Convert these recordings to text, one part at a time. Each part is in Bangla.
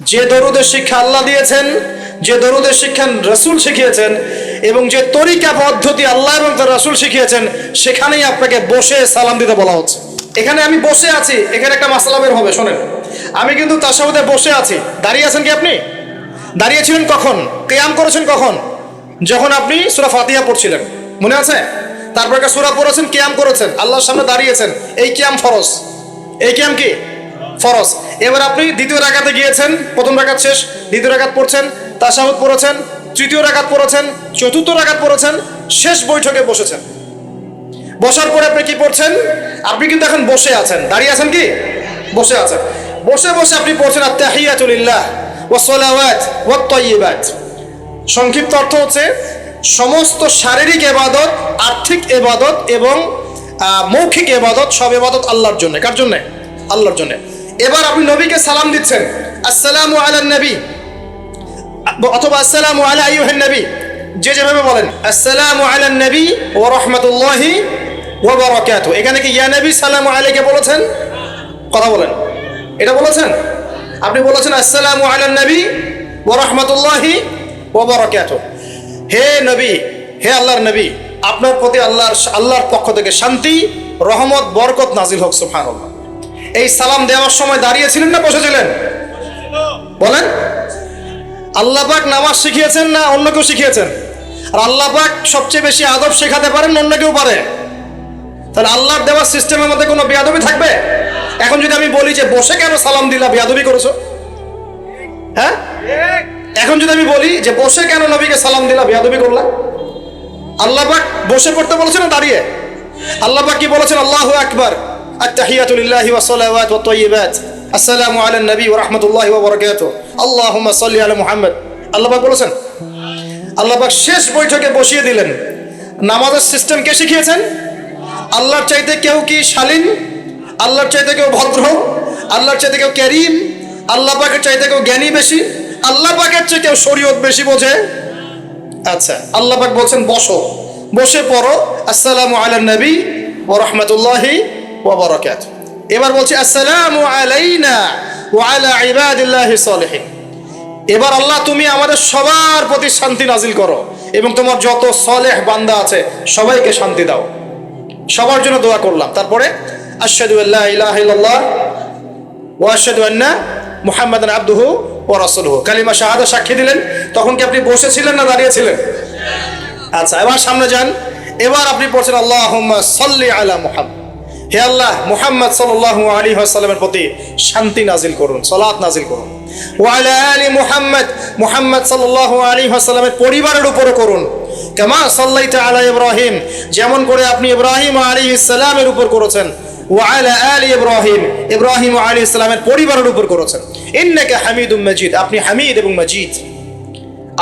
যে দরুদের শিক্ষা আল্লাহ দিয়েছেন, যে দরুদের শিক্ষা রসুল শিখিয়েছেন এবং যে তরিকা পদ্ধতি আল্লাহ এবং তার রসুল শিখিয়েছেন, সেখানেই আপনাকে বসে সালাম দিতে বলা হচ্ছে। এখানে আমি বসে আছি, এখানে একটা মাসালা বের হবে, শোনেন। আমি কিন্তু তার সাথে বসে আছি। দাঁড়িয়ে আছেন কি আপনি? দাঁড়িয়েছিলেন কখন? কেয়াম করেছেন কখন? যখন আপনি সুরা ফাতিহা পড়ছিলেন। মনে আছে? তারপর একটা সুরা পড়েছেন, কিয়াম করেছেন। আল্লাহর সামনে দাঁড়িয়েছেন। এই কিয়াম ফরজ। এই কিয়াম কি? ফরজ। এবার আপনি দ্বিতীয় রাকাতে গিয়েছেন, প্রথম রাকাত শেষ, দ্বিতীয় রাকাত পড়ছেন, তাসাহুদ পড়েছেন, তৃতীয় রাকাত পড়েছেন, চতুর্থ রাকাত পড়েছেন, শেষ বৈঠকে বসেছেন। বসার পরে আপনি কি পড়ছেন? আপনি কিন্তু এখন বসে আছেন। দাঁড়িয়ে আছেন কি? বসে আছেন। বসে বসে আপনি পড়ছেন আত্মাহিয়াতুলিল্লাহ ওয়া সালাওয়াত ওয়া তাইয়্যিবাত সংক্ষিপ্ত অর্থ হচ্ছে সমস্ত শারীরিক এবাদত, আর্থিক এবাদত এবং মৌখিক এবাদত সব এবাদত আল্লাহর জন্য। কার জন্য? আল্লাহর জন্য। এবার আপনি নবীকে সালাম দিচ্ছেন। আসসালামু আলান নবী। অথবা আসসালামু আলা আইয়ুহান নবী। যে যেভাবে বলেন, আসসালামু আলান নবী ওয়া রাহমাতুল্লাহি ওয়া বারাকাতুহু। এখানে কি ইয়া নবী সালামু আলাইকে বলেছেন? কথা বলেন। এটা বলেছেন? আপনি বলেছেন আসসালামু আলান নবী ওয়া রাহমাতুল্লাহি ওয়া বারাকাতুহু। হে নবী, হে আল্লাহর নবী, আপনার প্রতি আল্লাহর আল্লাহর পক্ষ থেকে শান্তি, রহমত, বরকত নাজিল হোক, সুবহানাল্লাহ। এই সালাম দেওয়ার সময় দাঁড়িয়েছিলেন না বসেছিলেন? বলেন। আল্লাহ পাক নামাজ শিখিয়েছেন না অন্য কেউ শিখিয়েছেন? আর আল্লাহ পাক সবচেয়ে বেশি আদব শেখাতে পারেন অন্য কেউ পারে? তাহলে আল্লাহর দেওয়ার সিস্টেমের মধ্যে কোনো বেয়াদবি থাকবে? এখন যদি আমি বলি যে বসে কেন সালাম দিলা, বেয়াদবি করেছ? হ্যাঁ? এখন যদি আমি বলি যে বসে কেন নবীকে সালাম দিলা, বেয়াদবি করলা? আল্লাহ পাক বসে পড়তে বলেছে না দাঁড়িয়ে? আল্লাহ পাক কি বলেছেন? আল্লাহু আকবার। التحيات لله والصلوات والطيبات السلام على النبي ورحمة الله وبركاته اللهم صل على محمد আল্লাহ পাক বলেছেন আল্লাহ পাক শেষ বৈঠকে বসিয়ে দিলেন নামাজের সিস্টেম কে শিখিয়েছেন আল্লাহর চাইতে কেউ কি শালীন আল্লাহর চাইতে কেউ ভদ্র আল্লাহর চাইতে কেউ ক্যারিম আল্লাহ পাকের চাইতে কেউ জ্ঞানী বেশি আল্লাহ পাকের চেয়ে কেউ শরীয়ত বেশি বোঝে আচ্ছা আল্লাহ পাক বলছেন বসো বসে পড়ো আসসালামু আলা নবী ও রহমতুল্লাহি ওয়া বারাকাত এবার বলছি, আসসালামু আলাইনা ওয়া আলা ইবাদিল্লাহি সলিহিন। এবার আল্লাহ, তুমি আমাদের সবার প্রতি শান্তি নাজিল করো এবং তোমার যত সলেহ বান্দা আছে, সবাইকে শান্তি দাও। সবার জন্য দোয়া করলাম। তারপরে, আশহাদু আল্লা ইলাহা ইল্লাল্লাহ ওয়া আশহাদু আন্না মুহাম্মাদান আবদুহু ওয়া রাসূলুহু। কালিমা শাহাদা সাক্ষী দিলেন। তখন কি আপনি বসেছিলেন না দাঁড়িয়েছিলেন? আচ্ছা এবার সামনে যান। এবার আপনি পড়ছেন, আল্লাহুম্মা সাল্লি আলা মুহাম্মদ। হে আল্লাহ, মুহাম্মদ সাল্লাল্লাহু আলাইহি ওয়াসাল্লামের প্রতি শান্তি নাজিল করুন, সালাত নাজিল করুন। ওয়া আলা মুহাম্মদ মুহাম্মদ সাল্লাল্লাহু আলাইহি ওয়াসাল্লামের পরিবারের উপরে করুন। কেমা সাল্লাইতা আলা ইব্রাহিম, যেমন করে আপনি ইব্রাহিম আলাইহিস সালামের উপর করেছেন, ওয়া আলা ইব্রাহিম ইব্রাহিম আলাইহিস সালামের পরিবারের উপর করেছেন। ইন্নাকা হামিদুম মাজিদ, আপনি হামিদ এবং মাজিদ।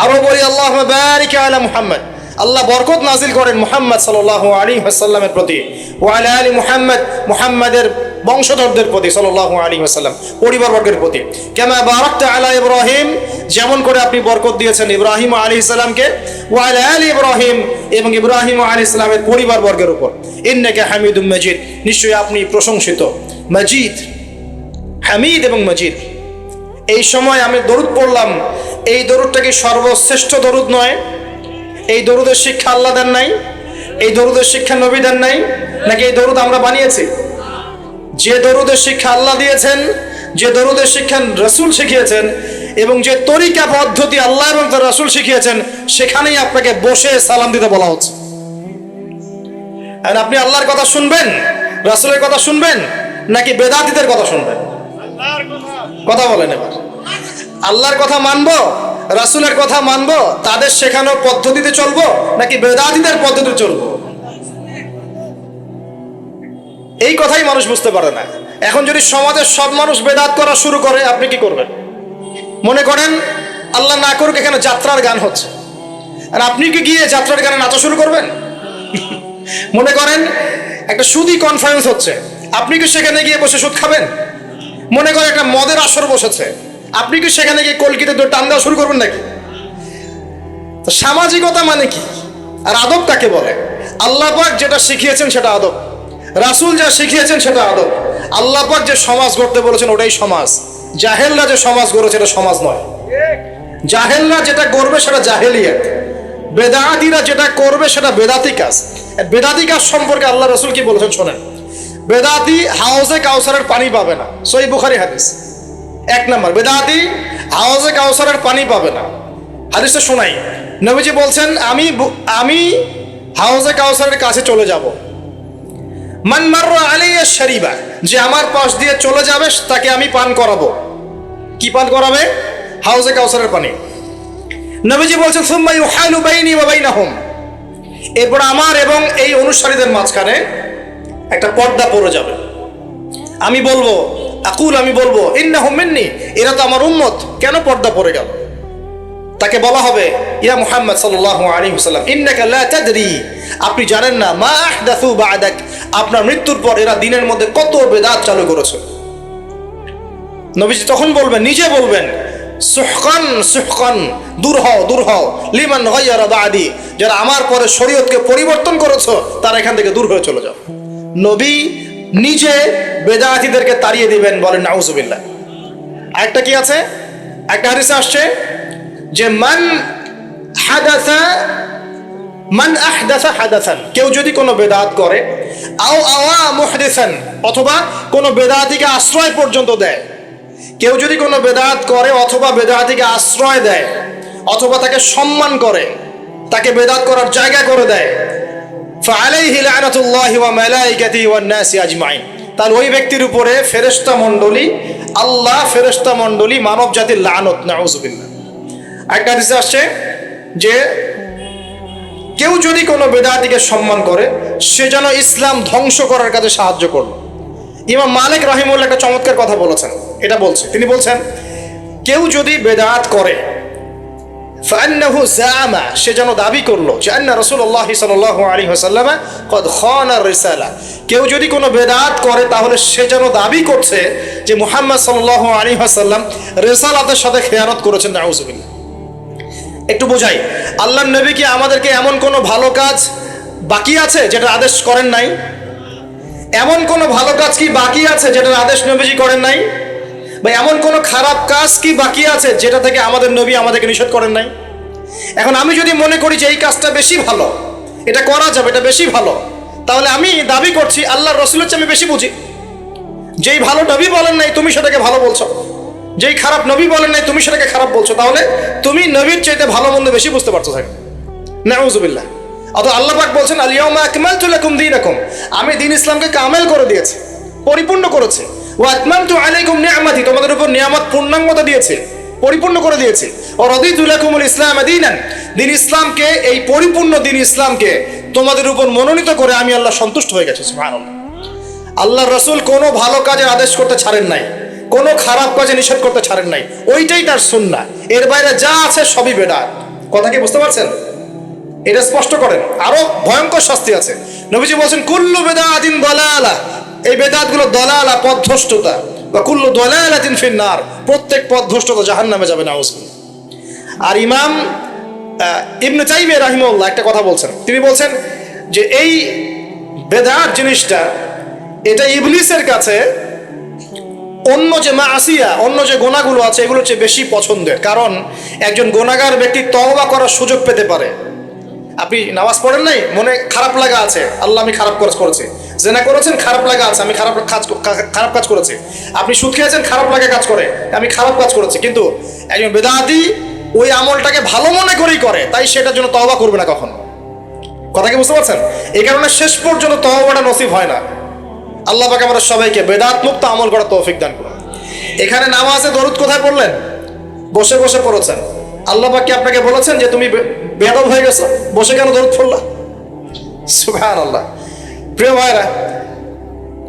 আরও বলি আল্লাহ বারিক আলা মুহাম্মদ। আল্লাহ বরকত নাজিল করেন মুহাম্মদ সাল্লাল্লাহু আলী ওয়াসাল্লামের প্রতি ওয়া আলী আলি মুহাম্মদ, মুহাম্মাদের বংশধরদের প্রতি সাল্লাল্লাহু আলাইহি ওয়াসাল্লাম পরিবারবর্গের প্রতি। কেমা বারাকতা আলা ইব্রাহিম, যেমন করে আপনি বরকত দিয়েছেন ইব্রাহিম আলাইহিস সালামকে, ওয়া আলা আলি ইব্রাহিম এবং ইব্রাহিম আলাইহিস সালামের পরিবারবর্গের উপর। ইন্নাকা হামিদুম মজিদ, নিশ্চয়ই আপনি প্রশংসিত। মজিদ, হামিদ এবং মজিদ। এই সময় আমি দরুদ পড়লাম, এই দরুদটা কি সর্বশ্রেষ্ঠ দরুদ নয়? এই দরুদের শিক্ষা আল্লাহ দেন নাই? এই দরুদের শিক্ষা নবী দেন নাই? নাকি এই দরুদ আমরা বানিয়েছি? যে দরুদের শিক্ষা আল্লাহ দিয়েছেন, যে দরুদের শিক্ষা রসুল শিখিয়েছেন এবং যে তরিকা পদ্ধতি আল্লাহ এবং তার রসুল শিখিয়েছেন, সেখানেই আপনাকে বসে সালাম দিতে বলা হচ্ছে। আর আপনি আল্লাহর কথা শুনবেন, রসুলের কথা শুনবেন, নাকি বেদাতিদের কথা শুনবেন? কথা বলেন এবার। আল্লাহর কথা মানবো? রাসুলের কথা মানব? তাদের শেখানো পদ্ধতিতে চলবো? নাকি বেদাতিদের পদ্ধতিতে চলবো? এই কথাই মানুষ বুঝতে পারে না। এখন যদি সমাজের সব মানুষ বেদাত করা শুরু করে, আপনি কি করবেন? মনে করেন, আল্লাহ না করুক, এখানে যাত্রার গান হচ্ছে। আর আপনি কি গিয়ে যাত্রার গানে নাচা শুরু করবেন? মনে করেন, একটা সুদি কনফারেন্স হচ্ছে। আপনি কি সেখানে গিয়ে বসে সুদ খাবেন? মনে করেন একটা মদের আসর বসেছে। আপনি কি সেখানে গিয়ে কলকিতে টান দেওয়া শুরু করবেন নাকি? সামাজিকতা মানে কি? আর আদব কাকে বলে? আল্লাহ পাক যেটা শিখিয়েছেন সেটা আদব। রাসূল যা শিখিয়েছেন সেটা আদব। আল্লাহ পাক যে সমাজ গড়তে বলেছেন ওটাই সমাজ। জাহেলরা যে সমাজ গড়েছে এটা সমাজ নয়। জাহেলরা যেটা করবে সেটা জাহেলিয়াত। বেদাতিরা যেটা করবে সেটা বেদাতি কাজ। বেদাতি কাজ সম্পর্কে আল্লাহ রসুল কি বলেছেন শোনেন? বেদাতি হাউজে কাউসারের পানি পাবে না। সই বুখারি হাদিস। এক নম্বর, বেদাতি হাউজে কাউসারের পানি পাবে না। হাদিসটা শোনাই। নবীজি বলছেন, আমি আমি হাউজে কাউসারের কাছে চলে যাব। মান মাররা আলাইয়া শারিবা, যে আমার পাশ দিয়ে চলে যাবে, তাকে আমি পান করাবো। কি পান করাবে? হাউজে কাউসারের পানি। নবীজি বলছেন, সুম্মা ইউহালু বাইনি ওয়া বাইনাহুম। এরপর আমার এবং এই অনুসারীদের মাঝখানে একটা পর্দা পড়ে যাবে। আমি বলব আকুল, আমি বলব ইন্নাহুম মিন্নি। এরা তো আমার উম্মত। কেন পর্দা পড়ে গেল? তাকে বলা হবে, ইয়া মুহাম্মদ সাল্লাল্লাহু আলাইহি ওয়াসাল্লাম, ইন্নাকা লা তাদরি। আপনি জানেন না, মা আহদাথু বা'দাক। আপনার মৃত্যুর পর এরা দিনের মধ্যে কত বেদাত চালু করেছে। নবীজি তখন বলবেন, নিজে বলবেন, সুহকান সুহকান, দূর হও দূর হও, লিমান গায়্যারা বাদি। যারা আমার পরে শরীয়তকে পরিবর্তন করেছ, তারা এখান থেকে দূর হয়ে চলে যাও। নবী নিজে বেদাতিদেরকে তাড়িয়ে দিবেন বলেন, নাউজুবিল্লাহ। আরেকটা কি আছে? একটা হাদিসে আসছে যে, মান হাদাসা, মান আহদাসা হাদাসান। কেউ যদি কোনো বেদাত করে, আও আওয়া মুহদিসান, অথবা কোনো বেদাতিকে আশ্রয় পর্যন্ত দেয়। কেউ যদি কোনো বেদাত করে অথবা বেদাতিকে আশ্রয় দেয়, অথবা তাকে সম্মান করে, তাকে বেদাত করার জায়গা করে দেয় লানাতুল্লাহি ওয়া মালাইকাতিহি ওয়ান নাসি আজমাইন। তার ওই ব্যক্তির উপরে ফেরেশতা মণ্ডলী, আল্লাহ ফেরেশতা মণ্ডলী মানব জাতির লানত নাউজুবিল্লাহ একটা হাদিসে আসছে যে, কেউ যদি কোনো বেদাতিকে সম্মান করে, সে যেন ইসলাম ধ্বংস করার কাজে সাহায্য করল। ইমাম মালিক রাহিমুল্লাহ একটা চমৎকার কথা বলেছেন। এটা বলছে। তিনি বলছেন, কেউ যদি বেদাত করে সে যেন দাবি করল যে আন্না রাসূলুল্লাহ সাল্লাল্লাহু আলাইহি ওয়াসাল্লাম কদ খানা রিসালা। কেউ যদি কোনো বেদাত করে, তাহলে সে যেন দাবি করছে যে মুহাম্মদ সাল্লাল্লাহু আলাইহি ওয়াসাল্লাম রিসালাতের সাথে খেয়ানত করেছেন, নাউজুবিল্লাহ। একটু বোঝাই আল্লাহ নবী কি আমাদেরকে এমন কোনো ভালো কাজ বাকি আছে যেটা আদেশ করেন নাই? এমন কোনো ভালো কাজ কি বাকি আছে যেটার আদেশ নবীজি করেন নাই? বা এমন কোনো খারাপ কাজ কি বাকি আছে যেটা থেকে আমাদের নবী আমাদেরকে নিষেধ করেন নাই? এখন আমি যদি মনে করি যে এই কাজটা বেশি ভালো, এটা করা যাবে, এটা বেশি ভালো, তাহলে আমি দাবি করছি আল্লাহর রসুলের চেয়ে আমি বেশি বুঝি। যেই ভালো নবী বলেন নাই, তুমি সেটাকে ভালো বলছো। যেই খারাপ নবী বলেন নাই, তুমি সেটাকে খারাপ বলছো। তাহলে তুমি নবীর চাইতে ভালো মন্দ বেশি বুঝতে পারছ থাকে নাউজুবিল্লাহ। অত আল্লাহ পাক বলছেন আলিয়াউমা আকমালতু লাকুম দীনাকুম। আমি দিন ইসলামকে কামেল করে দিয়েছি, পরিপূর্ণ করেছে। ওয়া আতমামতু আলাইকুম নিয়ামাতি, তোমাদের উপর নিয়ামত পূর্ণাঙ্গতা দিয়েছে, পরিপূর্ণ করে দিয়েছে। ও রদিতু ইসলাম দীনান, দিন ইসলামকে, এই পরিপূর্ণ দিন ইসলামকে তোমাদের উপর মনোনীত করে আমি আল্লাহ সন্তুষ্ট হয়ে গেছি আল্লাহ রসুল কোনো ভালো কাজের আদেশ করতে ছাড়েন নাই, কোনো খারাপ কাজে নিষেধ করতে ছাড়েন নাই, ওইটাই তার সুন্না এর বাইরে যা আছে সবই বেদাত। কথা কি বুঝতে পারছেন? এটা স্পষ্ট করেন। আরও ভয়ঙ্কর শাস্তি আছে। নবীজি বলছেন, কুল্লু বেদা বেদাতিন দলালা এই বেদাতগুলো দলালা পথভ্রষ্টতা। বা কুল্লু দলালাতিন ফিন্নার। প্রত্যেক পথভ্রষ্টতা জাহান্নামে যাবে না আর ইমাম ইবনে চাইবে রাহিমউল্লাহ একটা কথা বলছেন। তিনি বলছেন যে এই বেদাত জিনিসটা, এটা ইবলিসের কাছে অন্য যে মাসিয়া, অন্য যে গোনাগুলো আছে এগুলোর চেয়ে বেশি পছন্দের। কারণ একজন গোনাগার ব্যক্তি তওবা করার সুযোগ পেতে পারে। আপনি নামাজ পড়েন নাই, মনে খারাপ লাগা আছে। আল্লাহ আমি খারাপ কাজ করেছি। জেনা করেছেন, খারাপ লাগা আছে, আমি খারাপ কাজ খারাপ কাজ করেছি। আপনি সুদ খেয়েছেন, খারাপ লাগা কাজ করে, আমি খারাপ কাজ করেছি। কিন্তু একজন বেদাতি ওই আমলটাকে ভালো মনে করেই করে, তাই সেটার জন্য তওবা করবে না কখনো। কথা কি বুঝতে পারছেন? এই কারণে শেষ পর্যন্ত তওবাটা নসিব হয় না। আল্লাহ পাক আমরা সবাইকে বেদাত মুক্ত আমল করার তৌফিক দান করুন। এখানে নামাজে দরুদ কোথায় পড়লেন? বসে বসে পড়েছেন। আল্লাহ পাক আপনাকে বলেছেন যে তুমি বে- বেয়াদব হয়ে গেছো? বসে কেন দরুদ পড়লা? সুবহান আল্লাহ প্রিয় ভাইরা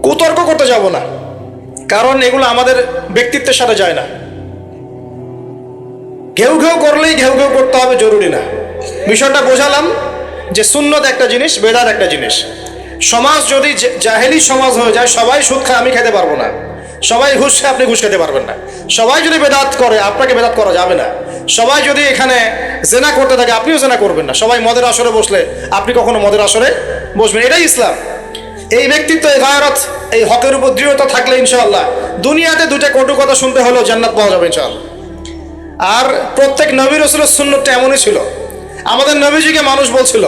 কুতর্ক করতে যাব না, কারণ এগুলো আমাদের ব্যক্তিত্বের সাথে যায় না। ঘেউ ঘেউ করলেই ঘেউ ঘেউ করতে হবে, জরুরি না। বিষয়টা বোঝালাম যে সুন্নত একটা জিনিস, বেদাত একটা জিনিস। সমাজ যদি জাহেলি সমাজ হয়ে যায়, সবাই সুদ খায়, আমি খেতে পারব না। সবাই ঘুষ আপনি ঘুষ খেতে পারবেন না। সবাই যদি বেদাত করে, আপনাকে বেদাত করা যাবে না। সবাই যদি এখানে জেনা করতে থাকে, আপনিও জেনা করবেন না। সবাই মদের আসরে বসলে, আপনি কখনো মদের আসরে বসবেন এটাই ইসলাম। এই ব্যক্তিত্ব, এই গায়রত, এই হকের উপর দৃঢ়তা থাকলে ইনশাআল্লাহ দুনিয়াতে দুইটা কটু কথা শুনতে হলেও জান্নাত পাওয়া যাবে ইনশাআল্লাহ। আর প্রত্যেক নবী রসুলের সুন্নতটা এমনই ছিল। আমাদের নবীজিকে মানুষ বলছিল।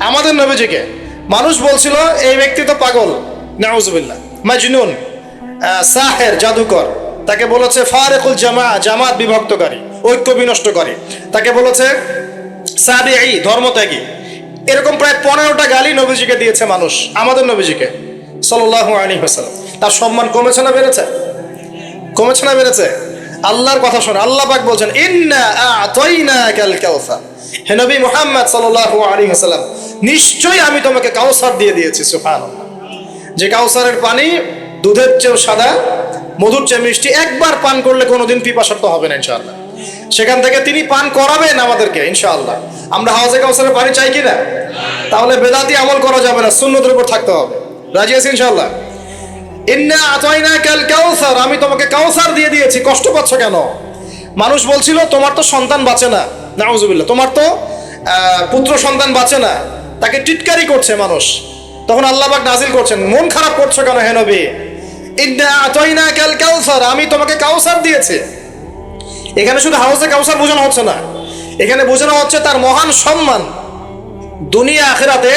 আমাদের নবীজিকে মানুষ বলছিল, এই ব্যক্তি তো পাগল। নাউজুবিল্লাহ। মাজনুন সাহের, জাদুকর। তাকে বলেছে, ফারেকুল জামা, জামাত বিভক্তকারী ঐক্য বিনষ্টকারী তাকে বলেছে, সাবিঈ, ধর্মত্যাগী। এরকম প্রায় পনেরোটা গালি নবীজিকে দিয়েছে মানুষ, আমাদের নবীজিকে, সাল্লাল্লাহু আলাইহি ওয়াসাল্লাম। তার সম্মান কমেছে না বেড়েছে? কমেছে না বেড়েছে? আল্লাহর কথা শোনো আল্লাহ পাক বলছেন হে নবী মুহাম্মদ সাল্লাল্লাহু আলাইহি ওয়াসাল্লাম, নিশ্চয়ই আমি তোমাকে কাউসার দিয়ে দিয়েছি, সুবহানাল্লাহ। যে কাউসারের পানি দুধের চেয়েও সাদা, মধুর চেয়ে মিষ্টি, একবার পান করলে কোনোদিন পিপাসার্থ হবে না, ইনশাআল্লাহ। সেখান থেকে তিনি পান করাবেন আমাদেরকে, ইনশাআল্লাহ। আমরা হাউজে কাউসারের পানি চাই কি না তাহলে বেদাতি আমল করা যাবে না, সুন্নতের উপর থাকতে হবে। রাজি আছি ইনশাআল্লাহ? ইন্না আতাইনা কাল কাউসার, আমি তোমাকে কাউসার দিয়ে দিয়েছি, কষ্ট পাচ্ছ কেন? মানুষ বলছিল, তোমার তো সন্তান বাঁচে না। নাউজুবিল্লাহ, তোমার তো পুত্র সন্তান বাঁচে না। তাকে টিটকারি করছে মানুষ। তখন আল্লাহ পাক নাজিল করছেন, মন খারাপ করছ কেন হে নবী? ইন্না আতাইনা কাল কাউসার, আমি তোমাকে কাউসার দিয়েছি। এখানে শুধু হাউসে কাউসার বোঝানো হচ্ছে না। এখানে বোঝানো হচ্ছে তার মহান সম্মান। দুনিয়া আখেরাতে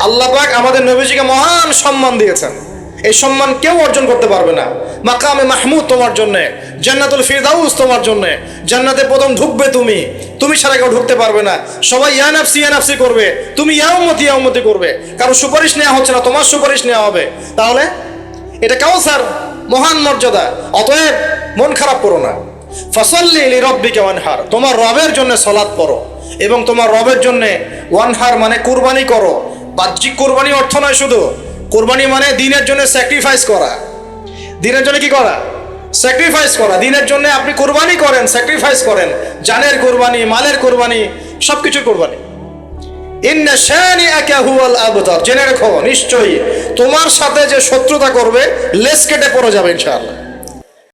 আল্লাহ পাক আমাদের নবীজিকে মহান সম্মান দিয়েছেন। এই সম্মান কেউ অর্জন করতে পারবে না। মাকামে মাহমুদ তোমার জন্য, জান্নাতুল ফিরদাউস তোমার জন্য, জান্নাতে প্রথম ঢুকবে তুমি। তুমি ছাড়া কেউ ঢুকতে পারবে না। সবাই ইয়ানাফসি ইয়ানাফসি করবে। তুমি ইয়াউমতি ইয়াউমতি করবে। কারও সুপারিশ নেওয়া হচ্ছে না, তোমার সুপারিশ নেওয়া হবে। তাহলে এটা কাউসার মহান মর্যাদা। অতএব মন খারাপ করো না। ফসল্লি লি রব্বিকে ওয়ানহার। তোমার রবের জন্য সলাৎ পড়ো এবং তোমার রবের জন্য ওয়ানহার মানে কুরবানি করো। বাহ্যিক কুরবানি অর্থ নয় শুধু, কুরবানি মানে দিনের জন্য স্যাক্রিফাইস করা। দিনের জন্য কি করা? স্যাক্রিফাইস করা। দিনের জন্য আপনি কুরবানি করেন স্যাক্রিফাইস করেন। জানের কুরবানি, মালের কুরবানি সব কিছুর কুরবানি জেনে রেখো, নিশ্চয়ই তোমার সাথে যে শত্রুতা করবে লেস কেটে পড়ে যাবে ইনশাআল্লাহ।